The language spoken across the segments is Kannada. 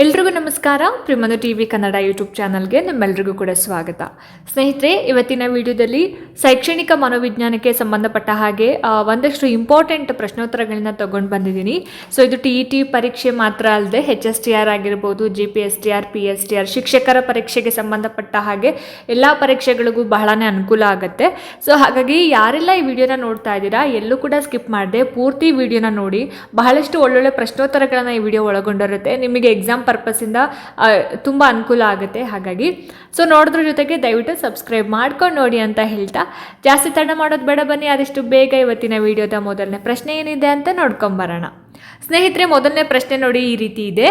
El ಎಲ್ರಿಗೂ ನಮಸ್ಕಾರ. ಪ್ರಿಮನು ಟಿ ವಿ ಕನ್ನಡ ಯೂಟ್ಯೂಬ್ ಚಾನಲ್ಗೆ ನಿಮ್ಮೆಲ್ಲರಿಗೂ ಕೂಡ ಸ್ವಾಗತ. ಸ್ನೇಹಿತರೆ, ಇವತ್ತಿನ ವಿಡಿಯೋದಲ್ಲಿ ಶೈಕ್ಷಣಿಕ ಮನೋವಿಜ್ಞಾನಕ್ಕೆ ಸಂಬಂಧಪಟ್ಟ ಹಾಗೆ ಒಂದಷ್ಟು ಇಂಪಾರ್ಟೆಂಟ್ ಪ್ರಶ್ನೋತ್ತರಗಳನ್ನ ತಗೊಂಡು ಬಂದಿದ್ದೀನಿ. ಸೊ, ಇದು ಟಿ ಇ ಟಿ ಪರೀಕ್ಷೆ ಮಾತ್ರ ಅಲ್ಲದೆ ಹೆಚ್ ಎಸ್ ಟಿ ಆರ್ ಆಗಿರ್ಬೋದು, G P S T R, P S T R, ಶಿಕ್ಷಕರ ಪರೀಕ್ಷೆಗೆ ಸಂಬಂಧಪಟ್ಟ ಹಾಗೆ ಎಲ್ಲ ಪರೀಕ್ಷೆಗಳಿಗೂ ಬಹಳನೇ ಅನುಕೂಲ ಆಗುತ್ತೆ. ಸೊ, ಹಾಗಾಗಿ ಯಾರೆಲ್ಲ ಈ ವಿಡಿಯೋನ ನೋಡ್ತಾ ಇದ್ದೀರಾ, ಎಲ್ಲೂ ಕೂಡ ಸ್ಕಿಪ್ ಮಾಡದೆ, ಪೂರ್ತಿ ವಿಡಿಯೋನ ನೋಡಿ. ಬಹಳಷ್ಟು ಒಳ್ಳೊಳ್ಳೆ ಪ್ರಶ್ನೋತ್ತರಗಳನ್ನು ಈ ವಿಡಿಯೋ ಒಳಗೊಂಡಿರುತ್ತೆ. ನಿಮಗೆ ಎಕ್ಸಾಮ್ ಪರ್ಪಸ್ಸಿಂದ ತುಂಬ ಅನುಕೂಲ ಆಗುತ್ತೆ. ಹಾಗಾಗಿ ಸೊ ನೋಡೋದ್ರ ಜೊತೆಗೆ ದಯವಿಟ್ಟು ಸಬ್ಸ್ಕ್ರೈಬ್ ಮಾಡ್ಕೊಂಡು ನೋಡಿ ಅಂತ ಹೇಳ್ತಾ. ಜಾಸ್ತಿ ತಡ ಮಾಡೋದು ಬೇಡ ಬನ್ನಿ, ಆದಷ್ಟು ಬೇಗ ಇವತ್ತಿನ ವಿಡಿಯೋದ ಮೊದಲನೇ ಪ್ರಶ್ನೆ ಏನಿದೆ ಅಂತ ನೋಡ್ಕೊಂಬರೋಣ ಸ್ನೇಹಿತರೆ, ಮೊದಲನೇ ಪ್ರಶ್ನೆ ನೋಡಿ ಈ ರೀತಿ ಇದೆ.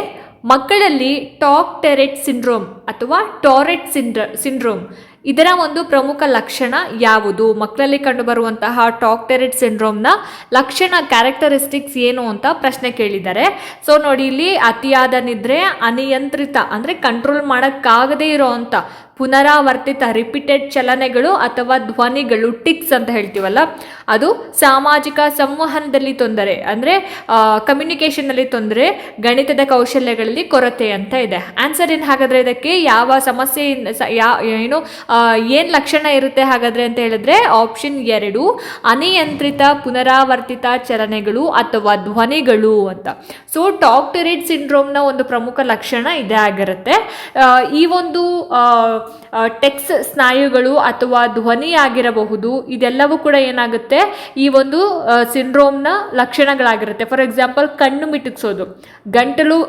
ಮಕ್ಕಳಲ್ಲಿ ಟಾಕ್ ಟೆರೆಟ್ ಸಿಂಡ್ರೋಮ್ ಅಥವಾ ಟಾರೆಟ್ ಸಿಂಡ್ರ, ಸಿಂಡ್ರೋಮ್ ಇದರ ಒಂದು ಪ್ರಮುಖ ಲಕ್ಷಣ ಯಾವುದು? ಮಕ್ಕಳಲ್ಲಿ ಕಂಡುಬರುವಂತಹ ಟಾಕ್ ಟೆರೆಟ್ ಸಿಂಡ್ರೋಮ್ನ ಲಕ್ಷಣ ಕ್ಯಾರೆಕ್ಟರಿಸ್ಟಿಕ್ಸ್ ಏನು ಅಂತ ಪ್ರಶ್ನೆ ಕೇಳಿದ್ದಾರೆ. ಸೊ ನೋಡಿ, ಇಲ್ಲಿ ಅತಿಯಾದ ನಿದ್ರೆ ಅನಿಯಂತ್ರಿತ ಅಂದರೆ ಕಂಟ್ರೋಲ್ ಮಾಡೋಕ್ಕಾಗದೇ ಇರೋವಂಥ ಪುನರಾವರ್ತಿತ ರಿಪೀಟೆಡ್ ಚಲನೆಗಳು ಅಥವಾ ಧ್ವನಿಗಳು ಟಿಕ್ಸ್ ಅಂತ ಹೇಳ್ತೀವಲ್ಲ, ಅದು ಸಾಮಾಜಿಕ ಸಂವಹನದಲ್ಲಿ ತೊಂದರೆ, ಅಂದರೆ ಕಮ್ಯುನಿಕೇಷನ್ನಲ್ಲಿ ತೊಂದರೆ, ಗಣಿತದ ಕೌಶಲ್ಯಗಳಲ್ಲಿ ಕೊರತೆ ಅಂತ ಇದೆ. ಆನ್ಸರ್ ಏನು ಹಾಗಾದರೆ ಇದಕ್ಕೆ? ಯಾವ ಸಮಸ್ಯೆ ಯಾ, ಏನು ಏನು ಲಕ್ಷಣ ಇರುತ್ತೆ ಹಾಗಾದರೆ ಅಂತ ಹೇಳಿದ್ರೆ ಆಪ್ಷನ್ ಎರಡು, ಅನಿಯಂತ್ರಿತ ಪುನರಾವರ್ತಿತ ಚಲನೆಗಳು ಅಥವಾ ಧ್ವನಿಗಳು ಅಂತ. ಸೊ ಟಾಕ್ಟರೇಟ್ ಸಿಂಡ್ರೋಮ್ನ ಒಂದು ಪ್ರಮುಖ ಲಕ್ಷಣ ಇದೇ ಆಗಿರುತ್ತೆ. ಈ ಒಂದು ಟೆಕ್ಸ್ ಸ್ನಾಯುಗಳು ಅಥವಾ ಧ್ವನಿ ಆಗಿರಬಹುದು ಇದೆಲ್ಲವೂ ಕೂಡ ಏನಾಗುತ್ತೆ? ಈ ಒಂದು ಸಿಂಡ್ರೋಮ್ನ ಲಕ್ಷಣಗಳಾಗಿರುತ್ತೆ. ಫಾರ್ ಎಕ್ಸಾಂಪಲ್ ಕಣ್ಣು ಮಿಟುಕ್ಸೋದು. ಗಂಟಲು,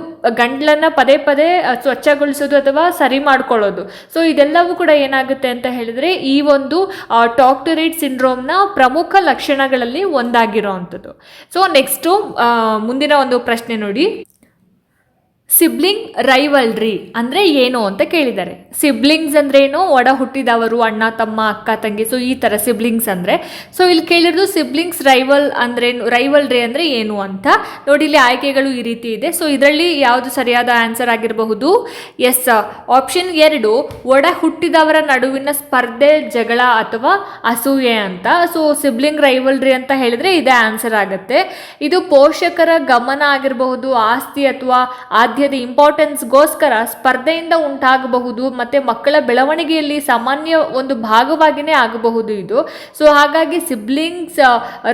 ಗಂಟ್ಲನ್ನು ಪದೇ ಪದೇ ಸ್ವಚ್ಛಗೊಳಿಸೋದು ಅಥವಾ ಸರಿ ಮಾಡ್ಕೊಳ್ಳೋದು. ಸೊ ಇದೆಲ್ಲವೂ ಕೂಡ ಏನಾಗುತ್ತೆ ಅಂತ ಹೇಳಿದ್ರೆ, ಈ ಒಂದು ಟಾಕ್ಟರೇಟ್ ಸಿಂಡ್ರೋಮ್ನ ಪ್ರಮುಖ ಲಕ್ಷಣಗಳಲ್ಲಿ ಒಂದಾಗಿರೋ ಅಂಥದ್ದು ಸೊ ನೆಕ್ಸ್ಟು ಮುಂದಿನ ಒಂದು ಪ್ರಶ್ನೆ ನೋಡಿ. ಸಿಬ್ಲಿಂಗ್ ರೈವಲ್ರಿ ಅಂದರೆ ಏನು ಅಂತ ಕೇಳಿದ್ದಾರೆ. ಸಿಬ್ಲಿಂಗ್ಸ್ ಅಂದ್ರೆ ಏನು? ಒಡ ಹುಟ್ಟಿದವರು, ಅಣ್ಣ, ತಮ್ಮ, ಅಕ್ಕ, ತಂಗಿ ಸೊ ಈ ಥರ ಸಿಬ್ಲಿಂಗ್ಸ್ ಅಂದರೆ. ಸೊ ಇಲ್ಲಿ ಕೇಳಿರೋದು ಸಿಬ್ಲಿಂಗ್ಸ್ ರೈವಲ್ ಅಂದ್ರೇನು ರೈವಲ್ರಿ ಅಂದರೆ ಏನು ಅಂತ. ನೋಡಿ, ಇಲ್ಲಿ ಆಯ್ಕೆಗಳು ಈ ರೀತಿ ಇದೆ. ಸೊ ಇದರಲ್ಲಿ ಯಾವುದು ಸರಿಯಾದ ಆನ್ಸರ್ ಆಗಿರಬಹುದು? ಎಸ್ ಆಪ್ಷನ್ ಎರಡು ಒಡ ಹುಟ್ಟಿದವರ ನಡುವಿನ ಸ್ಪರ್ಧೆ, ಜಗಳ ಅಥವಾ ಅಸೂಯೆ ಅಂತ. ಸೊ ಸಿಬ್ಲಿಂಗ್ ರೈವಲ್ರಿ ಅಂತ ಹೇಳಿದ್ರೆ ಇದೇ ಆನ್ಸರ್ ಆಗುತ್ತೆ. ಇದು ಪೋಷಕರ ಗಮನ ಆಗಿರಬಹುದು, ಆಸ್ತಿ ಅಥವಾ ಆದ್ಯತೆ ಇಂಪಾರ್ಟೆನ್ಸ್ಗೋಸ್ಕರ ಸ್ಪರ್ಧೆಯಿಂದ ಉಂಟಾಗಬಹುದು, ಮತ್ತೆ ಮಕ್ಕಳ ಬೆಳವಣಿಗೆಯಲ್ಲಿ ಸಾಮಾನ್ಯ ಒಂದು ಭಾಗವಾಗಿಯೇ ಆಗಬಹುದು ಇದು. ಸೊ ಹಾಗಾಗಿ ಸಿಬ್ಲಿಂಗ್ಸ್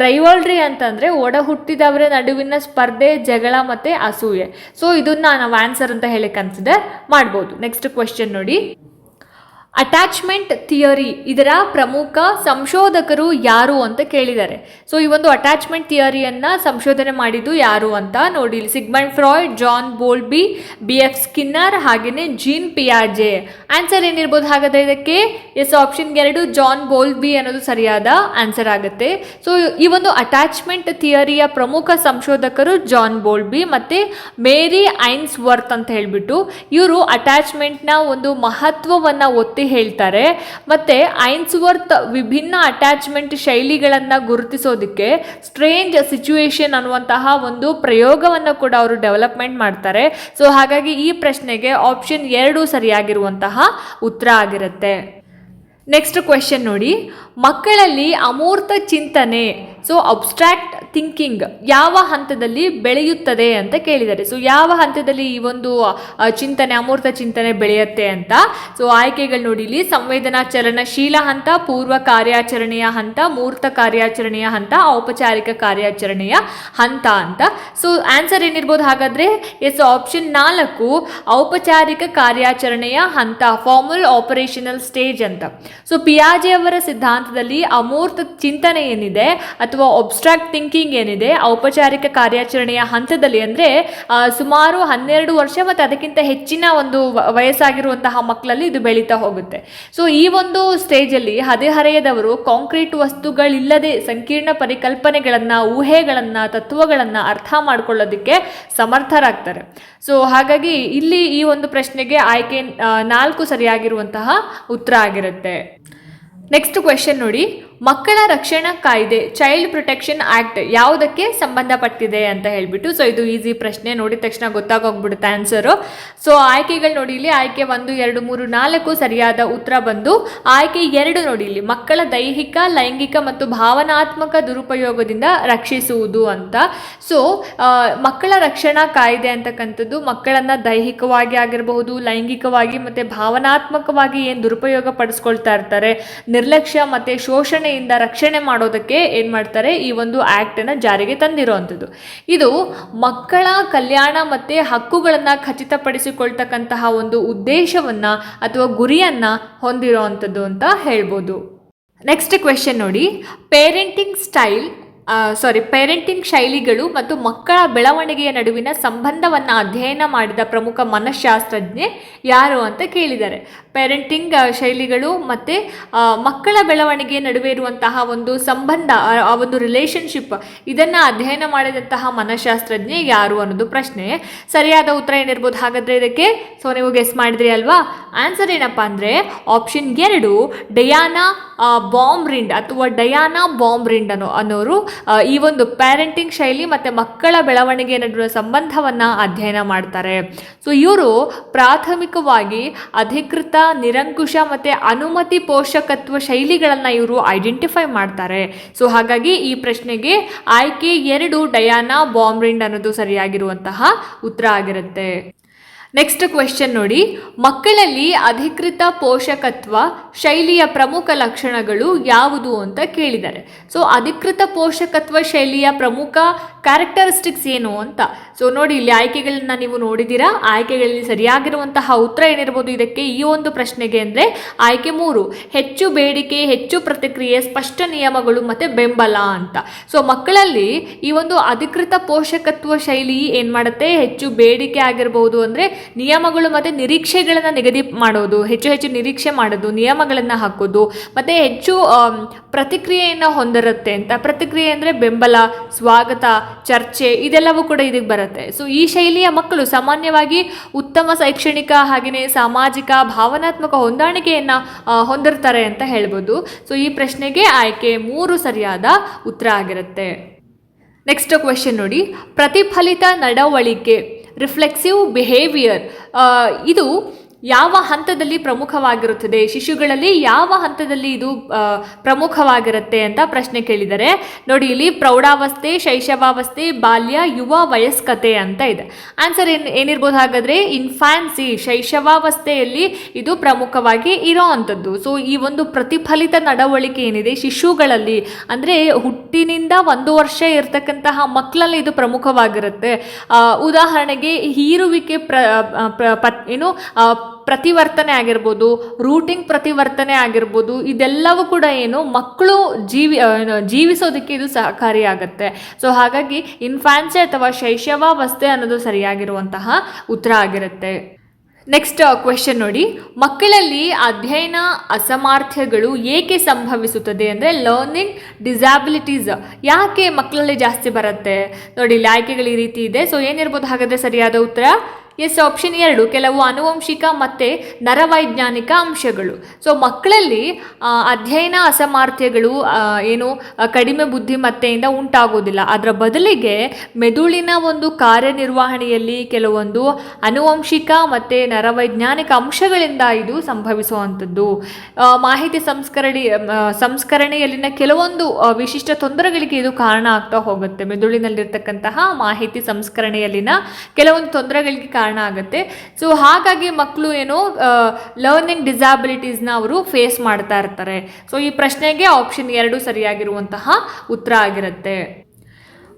ರೈವಲ್ರಿ ಅಂತಂದ್ರೆ ಒಡ ಹುಟ್ಟಿದವರ ನಡುವಿನ ಸ್ಪರ್ಧೆ, ಜಗಳ ಮತ್ತೆ ಅಸೂಯೆ. ಸೊ ಇದನ್ನ ನಾವು ಆನ್ಸರ್ ಅಂತ ಹೇಳಿ ಕನ್ಸಿಡರ್ ಮಾಡ್ಬೋದು. ನೆಕ್ಸ್ಟ್ ಕ್ವೆಶನ್ ನೋಡಿ. ಅಟ್ಯಾಚ್ಮೆಂಟ್ ಥಿಯರಿ ಇದರ ಪ್ರಮುಖ ಸಂಶೋಧಕರು ಯಾರು ಅಂತ ಕೇಳಿದ್ದಾರೆ. ಸೊ ಈ ಒಂದು ಅಟ್ಯಾಚ್ಮೆಂಟ್ ಥಿಯರಿಯನ್ನು ಸಂಶೋಧನೆ ಮಾಡಿದ್ದು ಯಾರು ಅಂತ ನೋಡಿ. Sigmund Freud John Bowlby B F Skinner ಹಾಗೆಯೇ ಜೀನ್ ಪಿಯಾಜೆ ಆನ್ಸರ್ ಏನಿರ್ಬೋದು? ಹಾಗಾದರೆ ಇದಕ್ಕೆ ಎಸ್ ಆಪ್ಷನ್ ಎರಡು ಜಾನ್ ಬೋಲ್ಬಿ ಅನ್ನೋದು ಸರಿಯಾದ ಆನ್ಸರ್ ಆಗುತ್ತೆ. ಸೊ ಈ ಒಂದು ಅಟ್ಯಾಚ್ಮೆಂಟ್ ಥಿಯರಿಯ ಪ್ರಮುಖ ಸಂಶೋಧಕರು ಜಾನ್ ಬೋಲ್ಬಿ ಮತ್ತು ಮೇರಿ ಐನ್ಸ್ ವರ್ತ್ ಅಂತ ಹೇಳಿಬಿಟ್ಟು ಇವರು ಅಟ್ಯಾಚ್ಮೆಂಟ್ನ ಒಂದು ಮಹತ್ವವನ್ನು ಒತ್ತಿ ಹೇಳ್ತಾರೆ. ಮತ್ತು ಐನ್ಸ್ವರ್ತ್ ವಿಭಿನ್ನ ಅಟ್ಯಾಚ್ಮೆಂಟ್ ಶೈಲಿಗಳನ್ನು ಗುರುತಿಸೋದಕ್ಕೆ ಸ್ಟ್ರೇಂಜ್ ಸಿಚುವೇಶನ್ ಅನ್ನುವಂತಹ ಒಂದು ಪ್ರಯೋಗವನ್ನು ಕೂಡ ಅವರು ಡೆವಲಪ್ಮೆಂಟ್ ಮಾಡ್ತಾರೆ. ಸೊ ಹಾಗಾಗಿ ಈ ಪ್ರಶ್ನೆಗೆ ಆಪ್ಷನ್ ಎರಡು ಸರಿಯಾಗಿರುವಂತಹ ಉತ್ತರ ಆಗಿರುತ್ತೆ. ನೆಕ್ಸ್ಟ್ ಕ್ವೆಶನ್ ನೋಡಿ. ಮಕ್ಕಳಲ್ಲಿ ಅಮೂರ್ತ ಚಿಂತನೆ ಸೊ ಅಬ್ಸ್ಟ್ರಾಕ್ಟ್ ಥಿಂಕಿಂಗ್ ಯಾವ ಹಂತದಲ್ಲಿ ಬೆಳೆಯುತ್ತದೆ ಅಂತ ಕೇಳಿದ್ದಾರೆ. ಸೊ ಯಾವ ಹಂತದಲ್ಲಿ ಈ ಒಂದು ಚಿಂತನೆ, ಅಮೂರ್ತ ಚಿಂತನೆ ಬೆಳೆಯುತ್ತೆ ಅಂತ? ಸೊ ಆಯ್ಕೆಗಳು ನೋಡಿ, ಇಲ್ಲಿ ಸಂವೇದನಾ ಚಲನಶೀಲ ಹಂತ, ಪೂರ್ವ ಕಾರ್ಯಾಚರಣೆಯ ಹಂತ, ಮೂರ್ತ ಕಾರ್ಯಾಚರಣೆಯ ಹಂತ, ಔಪಚಾರಿಕ ಕಾರ್ಯಾಚರಣೆಯ ಹಂತ ಅಂತ. ಸೊ ಆನ್ಸರ್ ಏನಿರ್ಬೋದು ಹಾಗಾದ್ರೆ ಎಸ್ ಆಪ್ಷನ್ ನಾಲ್ಕು, ಔಪಚಾರಿಕ ಕಾರ್ಯಾಚರಣೆಯ ಹಂತ ಫಾರ್ಮಲ್ ಆಪರೇಷನಲ್ ಸ್ಟೇಜ್ ಅಂತ. ಸೊ ಪಿಯಾಜೆ ಅವರ ಸಿದ್ಧಾಂತದಲ್ಲಿ ಅಮೂರ್ತ ಚಿಂತನೆ ಏನಿದೆ, ಅಥವಾ ಅಬ್ಸ್ಟ್ರಾಕ್ಟ್ ಥಿಂಕಿಂಗ್ ಏನಿದೆ ಔಪಚಾರಿಕ ಕಾರ್ಯಾಚರಣೆಯ ಹಂತದಲ್ಲಿ ಅಂದರೆ ಸುಮಾರು ಹನ್ನೆರಡು ವರ್ಷ ಮತ್ತು ಅದಕ್ಕಿಂತ ಹೆಚ್ಚಿನ ಒಂದು ವಯಸ್ಸಾಗಿರುವಂತಹ ಮಕ್ಕಳಲ್ಲಿ ಇದು ಬೆಳೀತಾ ಹೋಗುತ್ತೆ. ಸೊ ಈ ಒಂದು ಸ್ಟೇಜಲ್ಲಿ ಹದಿಹರೆಯದವರು ಕಾಂಕ್ರೀಟ್ ವಸ್ತುಗಳಿಲ್ಲದೆ ಸಂಕೀರ್ಣ ಪರಿಕಲ್ಪನೆಗಳನ್ನು, ಊಹೆಗಳನ್ನು, ತತ್ವಗಳನ್ನು ಅರ್ಥ ಮಾಡಿಕೊಳ್ಳೋದಕ್ಕೆ ಸಮರ್ಥರಾಗ್ತಾರೆ. ಸೊ ಹಾಗಾಗಿ ಇಲ್ಲಿ ಈ ಒಂದು ಪ್ರಶ್ನೆಗೆ ಆಯ್ಕೆ ನಾಲ್ಕು ಸರಿಯಾಗಿರುವಂತಹ ಉತ್ತರ ಆಗಿರುತ್ತೆ. ನೆಕ್ಸ್ಟ್ ಕ್ವೆಶನ್ ನೋಡಿ. ಮಕ್ಕಳ ರಕ್ಷಣಾ ಕಾಯ್ದೆ ಚೈಲ್ಡ್ ಪ್ರೊಟೆಕ್ಷನ್ ಆಕ್ಟ್ ಯಾವುದಕ್ಕೆ ಸಂಬಂಧಪಟ್ಟಿದೆ ಅಂತ ಹೇಳ್ಬಿಟ್ಟು ಸೊ ಇದು ಈಸಿ ಪ್ರಶ್ನೆ, ನೋಡಿದ ತಕ್ಷಣ ಗೊತ್ತಾಗೋಗ್ಬಿಡುತ್ತೆ ಆನ್ಸರು ಸೊ ಆಯ್ಕೆಗಳು ನೋಡಿ ಇಲ್ಲಿ, ಆಯ್ಕೆ ಒಂದು, ಎರಡು, ಮೂರು, ನಾಲ್ಕು ಸರಿಯಾದ ಉತ್ತರ ಬಂದು, ಆಯ್ಕೆ ಎರಡು ನೋಡಿ ಮಕ್ಕಳ ದೈಹಿಕ, ಲೈಂಗಿಕ ಮತ್ತು ಭಾವನಾತ್ಮಕ ದುರುಪಯೋಗದಿಂದ ರಕ್ಷಿಸುವುದು ಅಂತ. ಸೊ ಮಕ್ಕಳ ರಕ್ಷಣಾ ಕಾಯ್ದೆ ಅಂತಕ್ಕಂಥದ್ದು, ಮಕ್ಕಳನ್ನು ದೈಹಿಕವಾಗಿ ಆಗಿರಬಹುದು, ಲೈಂಗಿಕವಾಗಿ ಮತ್ತು ಭಾವನಾತ್ಮಕವಾಗಿ ಏನು ದುರುಪಯೋಗ ಪಡಿಸ್ಕೊಳ್ತಾ ಇರ್ತಾರೆ, ನಿರ್ಲಕ್ಷ್ಯ ಮತ್ತು ಶೋಷಣೆಯಿಂದ ರಕ್ಷಣೆ ಮಾಡೋದಕ್ಕೆ ಏನು ಮಾಡ್ತಾರೆ? ಈ ಒಂದು ಆ್ಯಕ್ಟನ್ನು ಜಾರಿಗೆ ತಂದಿರುವಂಥದ್ದು. ಇದು ಮಕ್ಕಳ ಕಲ್ಯಾಣ ಮತ್ತು ಹಕ್ಕುಗಳನ್ನು ಖಚಿತಪಡಿಸಿಕೊಳ್ತಕ್ಕಂತಹ ಒಂದು ಉದ್ದೇಶವನ್ನು ಅಥವಾ ಗುರಿಯನ್ನು ಹೊಂದಿರುವಂಥದ್ದು ಅಂತ ಹೇಳ್ಬೋದು. ನೆಕ್ಸ್ಟ್ ಕ್ವೆಶನ್ ನೋಡಿ. ಪೇರೆಂಟಿಂಗ್ ಸ್ಟೈಲ್ ಸಾರಿ ಪೇರೆಂಟಿಂಗ್ ಶೈಲಿಗಳು ಮತ್ತು ಮಕ್ಕಳ ಬೆಳವಣಿಗೆಯ ನಡುವಿನ ಸಂಬಂಧವನ್ನು ಅಧ್ಯಯನ ಮಾಡಿದ ಪ್ರಮುಖ ಮನಃಶಾಸ್ತ್ರಜ್ಞೆ ಯಾರು ಅಂತ ಕೇಳಿದ್ದಾರೆ. ಪೇರೆಂಟಿಂಗ್ ಶೈಲಿಗಳು ಮತ್ತು ಮಕ್ಕಳ ಬೆಳವಣಿಗೆ ನಡುವೆ ಇರುವಂತಹ ಒಂದು ಸಂಬಂಧ, ಆ ಒಂದು ರಿಲೇಷನ್ಶಿಪ್ ಇದನ್ನು ಅಧ್ಯಯನ ಮಾಡಿದಂತಹ ಮನಃಶಾಸ್ತ್ರಜ್ಞೆ ಯಾರು ಅನ್ನೋದು ಪ್ರಶ್ನೆ. ಸರಿಯಾದ ಉತ್ತರ ಏನಿರ್ಬೋದು? ಹಾಗಾದರೆ ಇದಕ್ಕೆ ಸೊ ನೀವು ಗೆಸ್ ಮಾಡಿದ್ರಿ ಅಲ್ವಾ? ಆನ್ಸರ್ ಏನಪ್ಪ ಅಂದರೆ ಆಪ್ಷನ್ ಎರಡು ಡಯಾನಾ ಬಾಂಬ್ ರಿಂಡ್ ಅಥವಾ ಡಯಾನಾ ಬಾಂಬ್ರಿಂಡ್ ಅನ್ನೋ, ಅನ್ನೋರು ಈ ಒಂದು ಪ್ಯಾರೆಂಟಿಂಗ್ ಶೈಲಿ ಮತ್ತು ಮಕ್ಕಳ ಬೆಳವಣಿಗೆ ನಡುವಿನ ಸಂಬಂಧವನ್ನು ಅಧ್ಯಯನ ಮಾಡ್ತಾರೆ. ಸೊ ಇವರು ಪ್ರಾಥಮಿಕವಾಗಿ ಅಧಿಕೃತ ನಿರಂಕುಶ ಮತ್ತು ಅನುಮತಿ ಪೋಷಕತ್ವ ಶೈಲಿಗಳನ್ನು ಇವರು ಐಡೆಂಟಿಫೈ ಮಾಡ್ತಾರೆ. ಸೊ ಹಾಗಾಗಿ ಈ ಪ್ರಶ್ನೆಗೆ ಆಯ್ಕೆ ಎರಡು ಡಯಾನಾ ಬಾಂಬ್ರಿಂಡ್ ಅನ್ನೋದು ಸರಿಯಾಗಿರುವಂತಹ ಉತ್ತರ ಆಗಿರುತ್ತೆ. ನೆಕ್ಸ್ಟ್ ಕ್ವೆಶ್ಚನ್ ನೋಡಿ. ಮಕ್ಕಳಲ್ಲಿ ಅಧಿಕೃತ ಪೋಷಕತ್ವ ಶೈಲಿಯ ಪ್ರಮುಖ ಲಕ್ಷಣಗಳು ಯಾವುದು ಅಂತ ಕೇಳಿದ್ದಾರೆ. ಸೊ ಅಧಿಕೃತ ಪೋಷಕತ್ವ ಶೈಲಿಯ ಪ್ರಮುಖ ಕ್ಯಾರೆಕ್ಟರಿಸ್ಟಿಕ್ಸ್ ಏನು ಅಂತ. ಸೊ ನೋಡಿ, ಇಲ್ಲಿ ಆಯ್ಕೆಗಳನ್ನ ನೀವು ನೋಡಿದ್ದೀರಾ? ಆಯ್ಕೆಗಳಲ್ಲಿ ಸರಿಯಾಗಿರುವಂತಹ ಉತ್ತರ ಏನಿರ್ಬೋದು ಇದಕ್ಕೆ? ಈ ಒಂದು ಪ್ರಶ್ನೆಗೆ ಅಂದರೆ ಆಯ್ಕೆ ಮೂರು, ಹೆಚ್ಚು ಬೇಡಿಕೆ, ಹೆಚ್ಚು ಪ್ರತಿಕ್ರಿಯೆ, ಸ್ಪಷ್ಟ ನಿಯಮಗಳು ಮತ್ತು ಬೆಂಬಲ ಅಂತ. ಸೊ ಮಕ್ಕಳಲ್ಲಿ ಈ ಒಂದು ಅಧಿಕೃತ ಪೋಷಕತ್ವ ಶೈಲಿ ಏನು ಮಾಡುತ್ತೆ? ಹೆಚ್ಚು ಬೇಡಿಕೆ ಆಗಿರ್ಬೋದು ಅಂದರೆ ನಿಯಮಗಳು ಮತ್ತು ನಿರೀಕ್ಷೆಗಳನ್ನು ನಿಗದಿ ಮಾಡೋದು, ಹೆಚ್ಚು ಹೆಚ್ಚು ನಿರೀಕ್ಷೆ ಮಾಡೋದು, ನಿಯಮಗಳನ್ನು ಹಾಕೋದು, ಮತ್ತು ಹೆಚ್ಚು ಪ್ರತಿಕ್ರಿಯೆಯನ್ನು ಹೊಂದಿರುತ್ತೆ ಅಂತ. ಪ್ರತಿಕ್ರಿಯೆ ಅಂದರೆ ಬೆಂಬಲ, ಸ್ವಾಗತ, ಚರ್ಚೆ, ಇದೆಲ್ಲವೂ ಕೂಡ ಇದಕ್ಕೆ ಬರುತ್ತೆ. ಸೊ ಈ ಶೈಲಿಯ ಮಕ್ಕಳು ಸಾಮಾನ್ಯವಾಗಿ ಉತ್ತಮ ಶೈಕ್ಷಣಿಕ ಹಾಗೆಯೇ ಸಾಮಾಜಿಕ, ಭಾವನಾತ್ಮಕ ಹೊಂದಾಣಿಕೆಯನ್ನು ಹೊಂದಿರ್ತಾರೆ ಅಂತ ಹೇಳ್ಬೋದು. ಸೊ ಈ ಪ್ರಶ್ನೆಗೆ ಆಯ್ಕೆ ಮೂರು ಸರಿಯಾದ ಉತ್ತರ ಆಗಿರುತ್ತೆ. ನೆಕ್ಸ್ಟ್ ಕ್ವೆಶನ್ ನೋಡಿ. ಪ್ರತಿಫಲಿತ ನಡವಳಿಕೆ ರಿಫ್ಲೆಕ್ಸಿವ್ ಬಿಹೇವಿಯರ್ ಇದು ಯಾವ ಹಂತದಲ್ಲಿ ಪ್ರಮುಖವಾಗಿರುತ್ತದೆ? ಶಿಶುಗಳಲ್ಲಿ ಯಾವ ಹಂತದಲ್ಲಿ ಇದು ಪ್ರಮುಖವಾಗಿರುತ್ತೆ ಅಂತ ಪ್ರಶ್ನೆ ಕೇಳಿದರೆ, ನೋಡಿ ಇಲ್ಲಿ ಪ್ರೌಢಾವಸ್ಥೆ, ಶೈಶವಾವಸ್ಥೆ, ಬಾಲ್ಯ, ಯುವ ವಯಸ್ಕತೆ ಅಂತ ಇದೆ. ಆನ್ಸರ್ ಏನು, ಏನಿರ್ಬೋದು ಹಾಗಾದರೆ ಇನ್ಫ್ಯಾನ್ಸಿ ಶೈಶವಾವಸ್ಥೆಯಲ್ಲಿ ಇದು ಪ್ರಮುಖವಾಗಿ ಇರೋ ಅಂಥದ್ದು. ಸೊ ಈ ಒಂದು ಪ್ರತಿಫಲಿತ ನಡವಳಿಕೆ ಏನಿದೆ, ಶಿಶುಗಳಲ್ಲಿ, ಅಂದರೆ ಹುಟ್ಟಿನಿಂದ ಒಂದು ವರ್ಷ ಇರತಕ್ಕಂತಹ ಮಕ್ಕಳಲ್ಲಿ ಇದು ಪ್ರಮುಖವಾಗಿರುತ್ತೆ. ಉದಾಹರಣೆಗೆ, ಹೀರುವಿಕೆ ಪ್ರ ಏನು ಪ್ರತಿವರ್ತನೆ ಆಗಿರ್ಬೋದು, ರೂಟಿಂಗ್ ಪ್ರತಿವರ್ತನೆ ಆಗಿರ್ಬೋದು, ಇದೆಲ್ಲವೂ ಕೂಡ ಏನು ಮಕ್ಕಳು ಜೀವಿ ಜೀವಿಸೋದಕ್ಕೆ ಇದು ಸಹಕಾರಿಯಾಗುತ್ತೆ. ಸೊ ಹಾಗಾಗಿ ಇನ್ಫ್ಯಾನ್ಸಿ ಅಥವಾ ಶೈಶವಾವಸ್ಥೆ ಅನ್ನೋದು ಸರಿಯಾಗಿರುವಂತಹ ಉತ್ತರ ಆಗಿರುತ್ತೆ. ನೆಕ್ಸ್ಟ್ ಕ್ವೆಶನ್ ನೋಡಿ. ಮಕ್ಕಳಲ್ಲಿ ಅಧ್ಯಯನ ಅಸಾಮರ್ಥ್ಯಗಳು ಏಕೆ ಸಂಭವಿಸುತ್ತದೆ ಅಂದರೆ ಲರ್ನಿಂಗ್ ಡಿಸಾಬಿಲಿಟೀಸ್ ಯಾಕೆ ಮಕ್ಕಳಲ್ಲಿ ಜಾಸ್ತಿ ಬರುತ್ತೆ? ನೋಡಿ ಇಲ್ಲಿ ಈ ರೀತಿ ಇದೆ. ಸೊ ಏನಿರ್ಬೋದು ಹಾಗಾದರೆ ಸರಿಯಾದ ಉತ್ತರ? ಎಸ್ ಆಪ್ಷನ್ ಎರಡು, ಕೆಲವು ಆನುವಂಶಿಕ ಮತ್ತು ನರವೈಜ್ಞಾನಿಕ ಅಂಶಗಳು. ಸೊ ಮಕ್ಕಳಲ್ಲಿ ಅಧ್ಯಯನ ಅಸಾಮರ್ಥ್ಯಗಳು ಏನು ಕಡಿಮೆ ಬುದ್ಧಿಮತ್ತೆಯಿಂದ ಉಂಟಾಗೋದಿಲ್ಲ ಅದರ ಬದಲಿಗೆ ಮೆದುಳಿನ ಒಂದು ಕಾರ್ಯನಿರ್ವಹಣೆಯಲ್ಲಿ ಕೆಲವೊಂದು ಅನುವಂಶಿಕ ಮತ್ತು ನರವೈಜ್ಞಾನಿಕ ಅಂಶಗಳಿಂದ ಇದು ಸಂಭವಿಸುವಂಥದ್ದು. ಮಾಹಿತಿ ಸಂಸ್ಕರಣೆ ಸಂಸ್ಕರಣೆಯಲ್ಲಿನ ಕೆಲವೊಂದು ವಿಶಿಷ್ಟ ತೊಂದರೆಗಳಿಗೆ ಇದು ಕಾರಣ ಆಗ್ತಾ ಹೋಗುತ್ತೆ. ಮೆದುಳಿನಲ್ಲಿರ್ತಕ್ಕಂತಹ ಮಾಹಿತಿ ಸಂಸ್ಕರಣೆಯಲ್ಲಿನ ಕೆಲವೊಂದು ತೊಂದರೆಗಳಿಗೆ ಆಗುತ್ತೆ. ಸೊ ಹಾಗಾಗಿ ಮಕ್ಕಳು ಏನು ಲರ್ನಿಂಗ್ ಡಿಸಾಬಿಲಿಟೀಸ್ನ ಅವರು ಫೇಸ್ ಮಾಡ್ತಾ ಇರ್ತಾರೆ. ಸೊ ಈ ಪ್ರಶ್ನೆಗೆ ಆಪ್ಷನ್ ಎರಡು ಸರಿಯಾಗಿರುವಂತಹ ಉತ್ತರ ಆಗಿರುತ್ತೆ.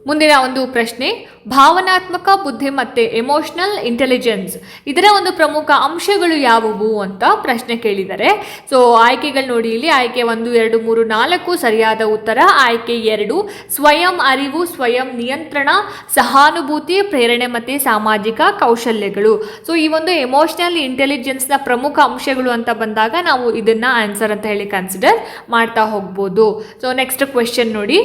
ಮುಂದಿನ ಒಂದು ಪ್ರಶ್ನೆ, ಭಾವನಾತ್ಮಕ ಬುದ್ಧಿ ಮತ್ತು ಎಮೋಷನಲ್ ಇಂಟೆಲಿಜೆನ್ಸ್ ಇದರ ಒಂದು ಪ್ರಮುಖ ಅಂಶಗಳು ಯಾವುವು ಅಂತ ಪ್ರಶ್ನೆ ಕೇಳಿದರೆ ಸೊ ಆಯ್ಕೆಗಳು ನೋಡಿ ಇಲ್ಲಿ, ಆಯ್ಕೆ ಒಂದು, ಎರಡು, ಮೂರು, ನಾಲ್ಕು ಸರಿಯಾದ ಉತ್ತರ, ಆಯ್ಕೆ ಎರಡು, ಸ್ವಯಂ ಅರಿವು, ಸ್ವಯಂ ನಿಯಂತ್ರಣ, ಸಹಾನುಭೂತಿ, ಪ್ರೇರಣೆ ಮತ್ತು ಸಾಮಾಜಿಕ ಕೌಶಲ್ಯಗಳು. ಸೊ ಈ ಒಂದು ಎಮೋಷನಲ್ ಇಂಟೆಲಿಜೆನ್ಸ್ನ ಪ್ರಮುಖ ಅಂಶಗಳು ಅಂತ ಬಂದಾಗ ನಾವು ಇದನ್ನು ಆನ್ಸರ್ ಅಂತ ಹೇಳಿ ಕನ್ಸಿಡರ್ ಮಾಡ್ತಾ ಹೋಗ್ಬೋದು. ಸೊ ನೆಕ್ಸ್ಟ್ ಕ್ವೆಶನ್ ನೋಡಿ.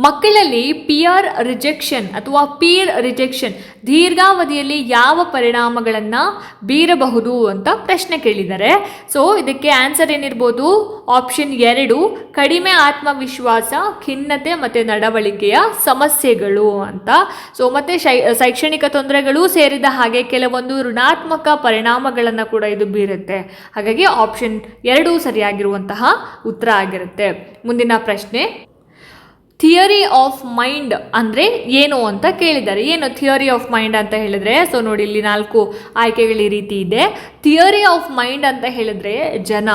ಮಕ್ಕಳಲ್ಲಿ ಪಿಯರ್ ರಿಜೆಕ್ಷನ್ ಅಥವಾ ಪೀರ್ ರಿಜೆಕ್ಷನ್ ದೀರ್ಘಾವಧಿಯಲ್ಲಿ ಯಾವ ಪರಿಣಾಮಗಳನ್ನು ಬೀರಬಹುದು ಅಂತ ಪ್ರಶ್ನೆ ಕೇಳಿದ್ದಾರೆ. ಸೊ ಇದಕ್ಕೆ ಆನ್ಸರ್ ಏನಿರ್ಬೋದು? ಆಪ್ಷನ್ ಎರಡು, ಕಡಿಮೆ ಆತ್ಮವಿಶ್ವಾಸ, ಖಿನ್ನತೆ ಮತ್ತು ನಡವಳಿಕೆಯ ಸಮಸ್ಯೆಗಳು ಅಂತ. ಸೊ ಮತ್ತು ಶೈ, ಶೈಕ್ಷಣಿಕ ತೊಂದರೆಗಳು ಸೇರಿದ ಹಾಗೆ ಕೆಲವೊಂದು ಋಣಾತ್ಮಕ ಪರಿಣಾಮಗಳನ್ನು ಕೂಡ ಇದು ಬೀರುತ್ತೆ. ಹಾಗಾಗಿ ಆಪ್ಷನ್ ಎರಡು ಸರಿಯಾಗಿರುವಂತಹ ಉತ್ತರ ಆಗಿರುತ್ತೆ. ಮುಂದಿನ ಪ್ರಶ್ನೆ ಥಿಯರಿ ಆಫ್ ಮೈಂಡ್ ಅಂದರೆ ಏನು ಅಂತ ಕೇಳಿದ್ದಾರೆ. ಏನು ಥಿಯರಿ ಆಫ್ ಮೈಂಡ್ ಅಂತ ಹೇಳಿದ್ರೆ, ಸೊ ನೋಡಿ ಇಲ್ಲಿ ನಾಲ್ಕು ಆಯ್ಕೆಗಳ ಈ ರೀತಿ ಇದೆ. ಥಿಯರಿ ಆಫ್ ಮೈಂಡ್ ಅಂತ ಹೇಳಿದ್ರೆ ಜನ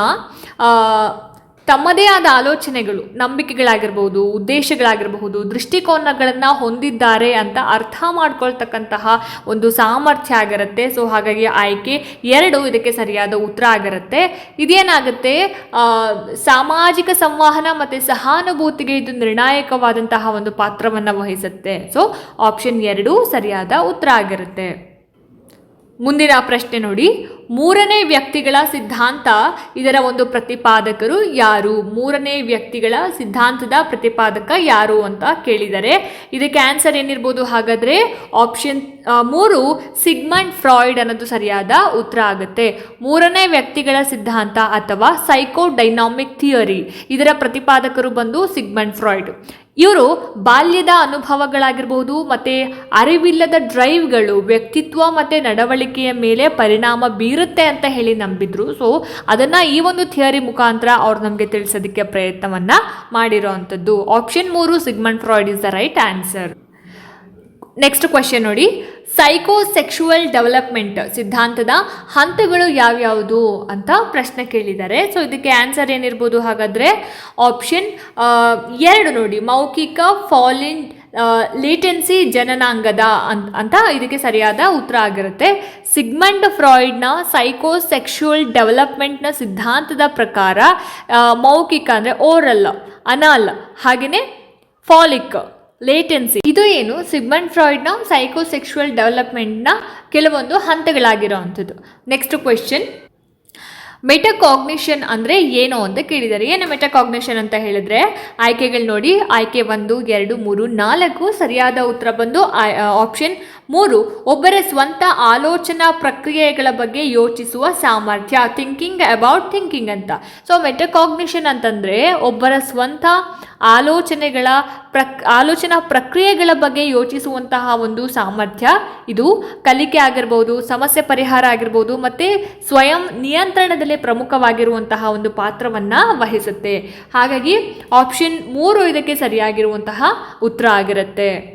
ತಮ್ಮದೇ ಆದ ಆಲೋಚನೆಗಳು, ನಂಬಿಕೆಗಳಾಗಿರಬಹುದು, ಉದ್ದೇಶಗಳಾಗಿರಬಹುದು, ದೃಷ್ಟಿಕೋನಗಳನ್ನು ಹೊಂದಿದ್ದಾರೆ ಅಂತ ಅರ್ಥ ಮಾಡ್ಕೊಳ್ತಕ್ಕಂತಹ ಒಂದು ಸಾಮರ್ಥ್ಯ ಆಗಿರುತ್ತೆ. ಸೊ ಹಾಗಾಗಿ ಆಯ್ಕೆ ಎರಡು ಇದಕ್ಕೆ ಸರಿಯಾದ ಉತ್ತರ ಆಗಿರುತ್ತೆ. ಇದೇನಾಗುತ್ತೆ? ಸಾಮಾಜಿಕ ಸಂವಹನ ಮತ್ತು ಸಹಾನುಭೂತಿಗೆ ಇದು ನಿರ್ಣಾಯಕವಾದಂತಹ ಒಂದು ಪಾತ್ರವನ್ನು ವಹಿಸುತ್ತೆ. ಸೊ ಆಪ್ಷನ್ ಎರಡು ಸರಿಯಾದ ಉತ್ತರ ಆಗಿರುತ್ತೆ. ಮುಂದಿನ ಪ್ರಶ್ನೆ ನೋಡಿ. ಮೂರನೇ ವ್ಯಕ್ತಿಗಳ ಸಿದ್ಧಾಂತ ಇದರ ಒಂದು ಪ್ರತಿಪಾದಕರು ಯಾರು? ಮೂರನೇ ವ್ಯಕ್ತಿಗಳ ಸಿದ್ಧಾಂತದ ಪ್ರತಿಪಾದಕ ಯಾರು ಅಂತ ಕೇಳಿದರೆ, ಇದಕ್ಕೆ ಆನ್ಸರ್ ಏನಿರ್ಬೋದು ಹಾಗಾದರೆ ಆಪ್ಷನ್ ಮೂರು ಸಿಗ್ಮಂಡ್ ಫ್ರಾಯ್ಡ್ ಅನ್ನೋದು ಸರಿಯಾದ ಉತ್ತರ ಆಗುತ್ತೆ. ಮೂರನೇ ವ್ಯಕ್ತಿಗಳ ಸಿದ್ಧಾಂತ ಅಥವಾ ಸೈಕೋ ಡೈನಾಮಿಕ್ ಥಿಯರಿ ಇದರ ಪ್ರತಿಪಾದಕರು ಬಂದು ಸಿಗ್ಮಂಡ್ ಫ್ರಾಯ್ಡ್. ಇವರು ಬಾಲ್ಯದ ಅನುಭವಗಳಾಗಿರ್ಬೋದು ಮತ್ತು ಅರಿವಿಲ್ಲದ ಡ್ರೈವ್ಗಳು, ವ್ಯಕ್ತಿತ್ವ ಮತ್ತು ನಡವಳಿಕೆಯ ಮೇಲೆ ಪರಿಣಾಮ ಬೀರುತ್ತೆ ಅಂತ ಹೇಳಿ ನಂಬಿದ್ರು. ಸೊ ಅದನ್ನು ಈ ಒಂದು ಥಿಯರಿ ಮುಖಾಂತರ ಅವ್ರು ನಮಗೆ ತಿಳಿಸೋದಕ್ಕೆ ಪ್ರಯತ್ನವನ್ನು ಮಾಡಿರೋ ಅಂಥದ್ದು. ಆಪ್ಷನ್ ಮೂರು Sigmund Freud is the right answer next question ನೋಡಿ. ಸೈಕೋಸೆಕ್ಷುವಲ್ ಡೆವಲಪ್ಮೆಂಟ್ ಸಿದ್ಧಾಂತದ ಹಂತಗಳು ಯಾವ್ಯಾವುದು ಅಂತ ಪ್ರಶ್ನೆ ಕೇಳಿದ್ದಾರೆ. ಸೊ ಇದಕ್ಕೆ ಆನ್ಸರ್ ಏನಿರ್ಬೋದು ಹಾಗಾದರೆ ಆಪ್ಷನ್ ಎರಡು ನೋಡಿ. ಮೌಖಿಕ ಫಾಲಿನ್ ಲೇಟೆನ್ಸಿ ಜನನಾಂಗದ ಅಂತ ಇದಕ್ಕೆ ಸರಿಯಾದ ಉತ್ತರ ಆಗಿರುತ್ತೆ. ಸಿಗ್ಮಂಡ್ ಫ್ರಾಯ್ಡ್ನ ಸೈಕೋ ಸೆಕ್ಷುವಲ್ ಡೆವಲಪ್ಮೆಂಟ್ನ ಸಿದ್ಧಾಂತದ ಪ್ರಕಾರ ಮೌಖಿಕ ಅಂದರೆ ಓರಲ್ ಅನಾಲ್ ಹಾಗೆಯೇ ಫಾಲಿಕ್ ಲೇಟೆನ್ಸಿ ಇದು ಏನು? ಸಿಗ್ಮಂಡ್ ಫ್ರಾಯ್ಡ್ನ ಸೈಕೋಸೆಕ್ಷುವಲ್ ಡೆವಲಪ್ಮೆಂಟ್ನ ಕೆಲವೊಂದು ಹಂತಗಳಾಗಿರೋ ಅಂಥದ್ದು ನೆಕ್ಸ್ಟ್ ಕ್ವೆಶನ್ ಮೆಟಕಾಗ್ನಿಷನ್ ಅಂದರೆ ಏನು ಅಂತ ಕೇಳಿದ್ದಾರೆ ಏನು ಮೆಟಕಾಗ್ನಿಷನ್ ಅಂತ ಹೇಳಿದ್ರೆ, ಆಯ್ಕೆಗಳು ನೋಡಿ, ಆಯ್ಕೆ ಒಂದು, ಎರಡು, ಮೂರು, ನಾಲ್ಕು, ಸರಿಯಾದ ಉತ್ತರ ಬಂದು ಆಪ್ಷನ್ ಮೂರು, ಒಬ್ಬರ ಸ್ವಂತ ಆಲೋಚನಾ ಪ್ರಕ್ರಿಯೆಗಳ ಬಗ್ಗೆ ಯೋಚಿಸುವ ಸಾಮರ್ಥ್ಯ ಥಿಂಕಿಂಗ್ ಅಬೌಟ್ ಥಿಂಕಿಂಗ್ ಅಂತ. ಸೊ ಮೆಟಕಾಗ್ನಿಷನ್ ಅಂತಂದರೆ ಒಬ್ಬರ ಸ್ವಂತ ಆಲೋಚನೆಗಳ ಪ್ರಕ್, ಆಲೋಚನಾ ಪ್ರಕ್ರಿಯೆಗಳ ಬಗ್ಗೆ ಯೋಚಿಸುವಂತಹ ಒಂದು ಸಾಮರ್ಥ್ಯ. ಇದು ಕಲಿಕೆ ಆಗಿರ್ಬೋದು, ಸಮಸ್ಯೆ ಪರಿಹಾರ ಆಗಿರ್ಬೋದು, ಮತ್ತು ಸ್ವಯಂ ನಿಯಂತ್ರಣದಲ್ಲಿ ಪ್ರಮುಖವಾಗಿರುವಂತಹ ಒಂದು ಪಾತ್ರವನ್ನು ವಹಿಸುತ್ತೆ. ಹಾಗಾಗಿ ಆಪ್ಷನ್ ಮೂರು ಇದಕ್ಕೆ ಸರಿಯಾಗಿರುವಂತಹ ಉತ್ತರ ಆಗಿರುತ್ತೆ.